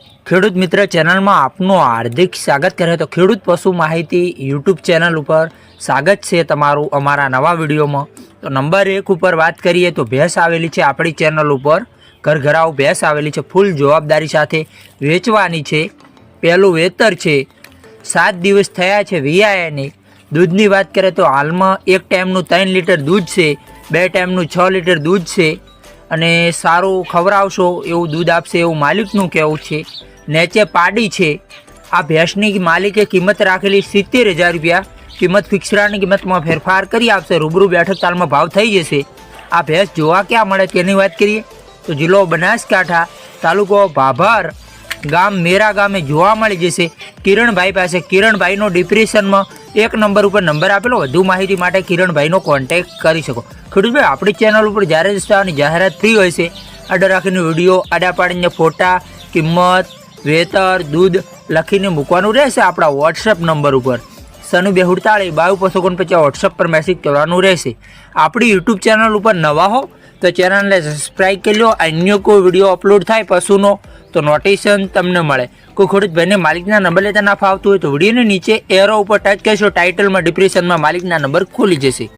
ખેડૂત મિત્ર ચેનલમાં આપનું હાર્દિક સ્વાગત કરે તો ખેડૂત પશુ માહિતી યુટ્યુબ ચેનલ ઉપર સ્વાગત છે તમારું અમારા નવા વિડીયોમાં. તો નંબર એક ઉપર વાત કરીએ તો ભેંસ આવેલી છે આપણી ચેનલ ઉપર. ઘરઘરાવ ભેંસ આવેલી છે. ફૂલ જવાબદારી સાથે વેચવાની છે. પહેલું વેતર છે. સાત દિવસ થયા છે વિયાયાને દૂધની વાત કરીએ તો હાલમાં એક ટાઈમનું ત્રણ લીટર દૂધ છે. બે ટાઈમનું છ લીટર દૂધ છે. અને સારું ખવડાવશો એવું દૂધ આપશે એવું માલિકનું કહેવું છે. નેચે પાડી છે. આ ભેંસની માલિકે કિંમત રાખેલી સિત્તેર હજાર રૂપિયા. કિંમત ફિક્સરાની કિંમતમાં ફેરફાર કરી આપશે. રૂબરૂ બેઠક તાલમાં ભાવ થઈ જશે. આ ભેંસ જોવા ક્યાં મળે તેની વાત કરીએ? તો જિલ્લો બનાસકાંઠા તાલુકો ભાભર. ગામ મેરા ગામે જોવા મળી જશે. કિરણભાઈ પાસે કિરણભાઈનો ડિપ્રેશનમાં એક નંબર ઉપર નંબર આપેલો. વધુ માહિતી માટે કિરણભાઈનો કોન્ટેક્ટ કરી શકો. ખેડૂતભાઈ, આપણી ચેનલ ઉપર જ્યારે જ જાહેરાત ફ્રી હોય છે, આડા રાખીને વીડિયો, આડા પાડીને ફોટા, કિંમત, વેતર, દૂધ લખીને મૂકવાનું રહેશે આપણા વોટ્સએપ નંબર ઉપર. સનુ બે હુડતાળી બાવીસ ઓગણપચાસ વોટ્સએપ પર મેસેજ કરવાનું રહેશે. આપણી યુટ્યુબ ચેનલ ઉપર નવા હો તો ચેનલને સબસ્ક્રાઈબ કરી લો. અન્ય કોઈ વીડિયો અપલોડ થાય પશુનો, તો નોટિફિકેશન તમને મળે. કોઈ ખેડૂત ભાઈને માલિકના નંબર લેતા ના ફાવતું હોય તો વિડીયોની નીચે એરો ઉપર ટચ કરશો. ટાઇટલમાં ડિપ્રેશનમાં માલિકના નંબર ખોલી જશે.